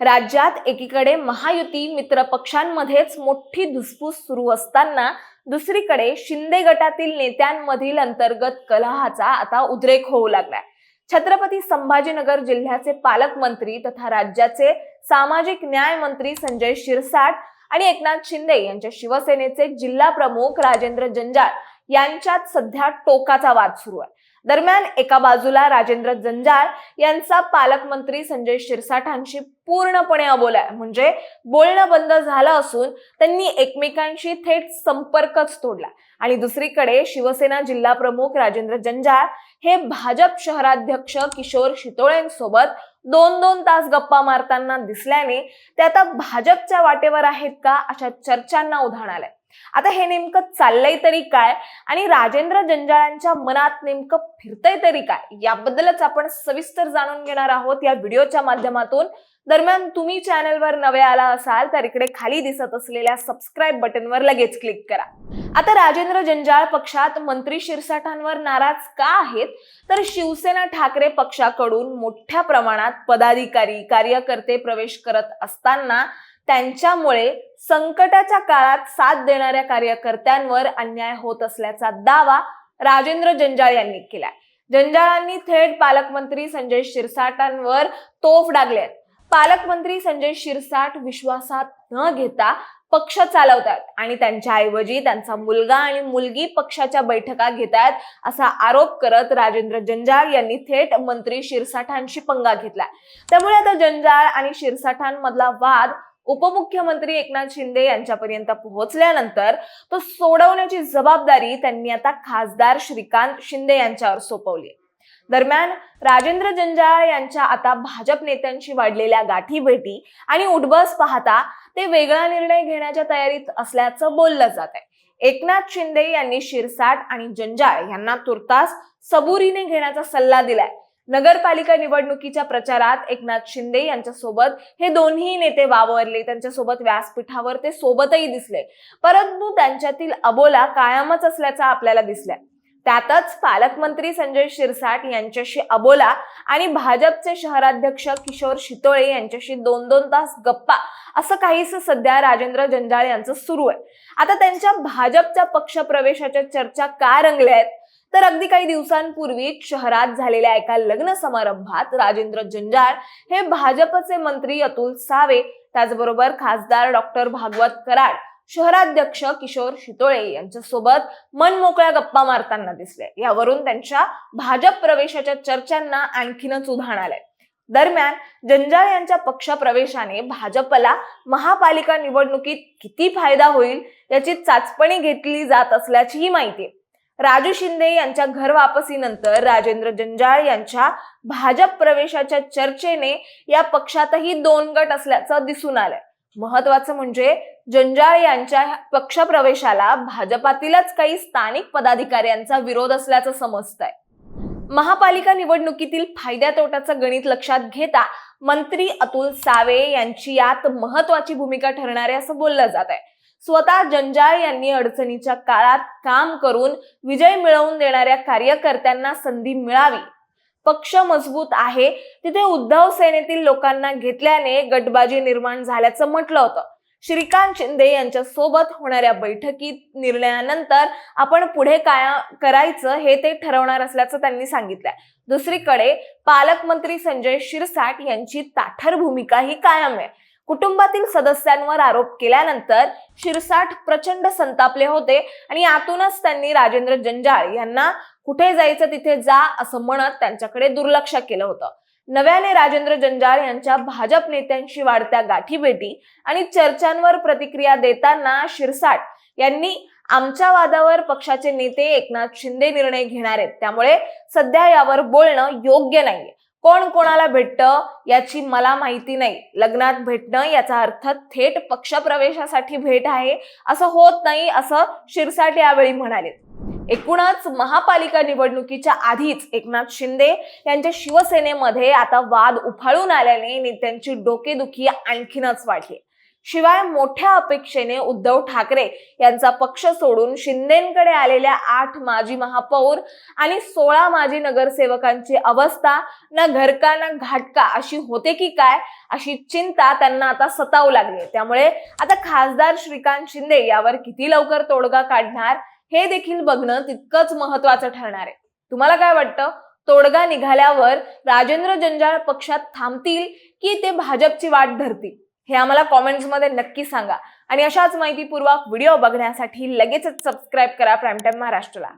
राज्यात एकीकडे महायुती मित्र पक्षांमध्येच मोठी धुसफूस सुरू असताना दुसरीकडे शिंदे गटातील नेत्यांमधील अंतर्गत कलहाचा आता उद्रेक होऊ लागलाय. छत्रपती संभाजीनगर जिल्ह्याचे पालकमंत्री तथा राज्याचे सामाजिक न्याय मंत्री संजय शिरसाट आणि एकनाथ शिंदे यांच्या शिवसेनेचे जिल्हा प्रमुख राजेंद्र जंजाळ यांच्यात सध्या टोकाचा वाद सुरू आहे. दरम्यान एका बाजूला राजेंद्र जंजाळ यांचा पालकमंत्री संजय शिरसाठांशी पूर्णपणे अबोलाय म्हणजे बोलणं बंद झालं असून त्यांनी एकमेकांशी थेट संपर्कच तोडला. आणि दुसरीकडे शिवसेना जिल्हा प्रमुख राजेंद्र जंजाळ हे भाजप शहराध्यक्ष किशोर शितोळेंसोबत दोन दोन तास गप्पा मारताना दिसल्याने ते आता भाजपच्या वाटेवर आहेत का अशा चर्चांना उधाण आलंय. आता हे नेमकं चाललंय तरी काय? आणि राजेंद्र जंजाळांच्या मनात नेमकं फिरतंय तरी काय? याबद्दलच आपण सविस्तर जाणून घेणार आहोत या व्हिडिओच्या माध्यमातून. दरम्यान तुम्ही चॅनलवर नवे आला असाल तर इकडे खाली दिसत असलेल्या सबस्क्राईब बटनवर लगेच क्लिक करा. आता राजेंद्र जंजाळ पक्षात मंत्री शिरसाठांवर नाराज का आहेत? तर शिवसेना ठाकरे पक्षाकडून मोठ्या प्रमाणात पदाधिकारी कार्यकर्ते प्रवेश करत असताना त्यांच्यामुळे संकटाच्या काळात साथ देणाऱ्या कार्यकर्त्यांवर अन्याय होत असल्याचा दावा राजेंद्र जंजाळ यांनी केलाय. जंजाळांनी थेट पालकमंत्री संजय शिरसाटांवर तोफ डागले पालकमंत्री संजय शिरसाट विश्वासात न घेता पक्ष चालवतात आणि त्यांच्या ऐवजी त्यांचा मुलगा आणि मुलगी पक्षाच्या बैठका घेतात असा आरोप करत राजेंद्र जंजाळ यांनी थेट मंत्री शिरसाठांशी पंगा घेतला त्यामुळे आता जंजाळ आणि शिरसाठांमधला वाद उपमुख्यमंत्री एकनाथ शिंदे यांच्यापर्यंत पोहोचल्यानंतर तो सोडवण्याची जबाबदारी त्यांनी आता खासदार श्रीकांत शिंदे यांच्यावर सोपवली. दरम्यान राजेंद्र जंजाळ यांच्या आता भाजप नेत्यांशी वाढलेल्या गाठी भेटी आणि उठबस पाहता ते वेगळा निर्णय घेण्याच्या तयारीत असल्याचं बोललं जात आहे. एकनाथ शिंदे यांनी शिरसाट आणि जंजाळ यांना तुर्तास सबुरीने घेण्याचा सल्ला दिलाय. नगरपालिका निवडणुकीच्या प्रचारात एकनाथ शिंदे यांच्यासोबत हे दोन्ही नेते वावरले. त्यांच्यासोबत व्यासपीठावर ते सोबतही दिसले. परंतु त्यांच्यातील अबोला कायमच असल्याचा आपल्याला दिसलाय. त्यातच पालकमंत्री संजय शिरसाट यांच्याशी अबोला आणि भाजपचे शहराध्यक्ष किशोर शितोळे यांच्याशी दोन दोन तास गप्पा असं काहीच सध्या राजेंद्र जंजाळ यांचं सुरू आहे. आता त्यांच्या भाजपच्या पक्ष प्रवेशाच्या चर्चा का रंगल्या आहेत? तर अगदी काही दिवसांपूर्वी शहरात झालेल्या एका लग्न समारंभात राजेंद्र जंजाळ हे भाजपचे मंत्री अतुल सावे त्याचबरोबर खासदार डॉक्टर भागवत कराड शहराध्यक्ष किशोर शितोळे यांच्यासोबत मनमोकळ्या गप्पा मारताना दिसले. यावरून त्यांच्या भाजप प्रवेशाच्या चर्चांना आणखीनच उधाण आलंय. दरम्यान जंजाळ यांच्या पक्ष प्रवेशाने भाजपला महापालिका निवडणुकीत किती फायदा होईल याची चाचपणी घेतली जात असल्याचीही माहिती. आहे राजू शिंदे यांच्या घर वापसीनंतर राजेंद्र जंजाळ यांच्या भाजप प्रवेशाच्या चर्चेने या पक्षातही दोन गट असल्याचं दिसून आलंय. महत्वाचं म्हणजे जंजाळ यांच्या पक्षप्रवेशाला भाजपातीलच काही स्थानिक पदाधिकाऱ्यांचा विरोध असल्याचं समजतंय. महापालिका निवडणुकीतील फायद्या तोट्याचं गणित लक्षात घेता मंत्री अतुल सावे यांची यात महत्वाची भूमिका ठरणार आहे असं बोललं जात आहे स्वतः जंजाळ यांनी अडचणीच्या काळात काम करून विजय मिळवून देणाऱ्या कार्यकर्त्यांना संधी मिळावी. पक्ष मजबूत आहे. तिथे उद्धव सेनेतील लोकांना घेतल्याने गटबाजी निर्माण झाल्याचं म्हटलं होतं. श्रीकांत शिंदे यांच्या सोबत होणाऱ्या बैठकीत निर्णयानंतर आपण पुढे काय करायचं हे ते ठरवणार असल्याचं त्यांनी सांगितलंय. दुसरीकडे पालकमंत्री संजय शिरसाट यांची ताठर भूमिका ही कायम आहे. कुटुंबातील सदस्यांवर आरोप केल्यानंतर शिरसाट प्रचंड संतापले होते आणि आतूनच त्यांनी राजेंद्र जंजाळ यांना कुठे जायचं तिथे जा असं म्हणत त्यांच्याकडे दुर्लक्ष केलं होतं. नव्याने राजेंद्र जंजाळ यांच्या भाजप नेत्यांशी वाढत्या गाठीभेटी आणि चर्चांवर प्रतिक्रिया देताना शिरसाट यांनी आमच्या वादावर पक्षाचे नेते एकनाथ शिंदे निर्णय घेणार आहेत. त्यामुळे सध्या यावर बोलणं योग्य नाहीये. कोण कोणाला भेटतं याची मला माहिती नाही. लग्नात भेटणं याचा अर्थ थेट पक्षप्रवेशासाठी भेट आहे. असं होत नाही असं शिरसाट यावेळी म्हणाले. एकूणच महापालिका निवडणुकीच्या आधीच एकनाथ शिंदे यांच्या शिवसेनेमध्ये आता वाद उफाळून आल्याने नेत्यांची डोकेदुखी आणखीनच वाढली. शिवाय मोठ्या अपेक्षेने उद्धव ठाकरे यांचा पक्ष सोडून शिंदेकडे आलेल्या आठ माजी महापौर आणि सोळा माजी नगरसेवकांची अवस्था ना घरका ना घाटका अशी होते की काय अशी चिंता त्यांना आता सतावू लागली त्यामुळे आता खासदार श्रीकांत शिंदे यावर किती लवकर तोडगा काढणार हे देखील बघणं तितकंच महत्वाचं ठरणार आहे. तुम्हाला काय वाटतं? तोडगा निघाल्यावर राजेंद्र जंजाळ पक्षात थांबतील की ते भाजपची वाट धरतील? हे आम्हाला कॉमेंट्समध्ये नक्की सांगा. आणि अशाच माहितीपूर्वक व्हिडिओ बघण्यासाठी लगेचच सबस्क्राईब करा प्राईम टाईम महाराष्ट्रला.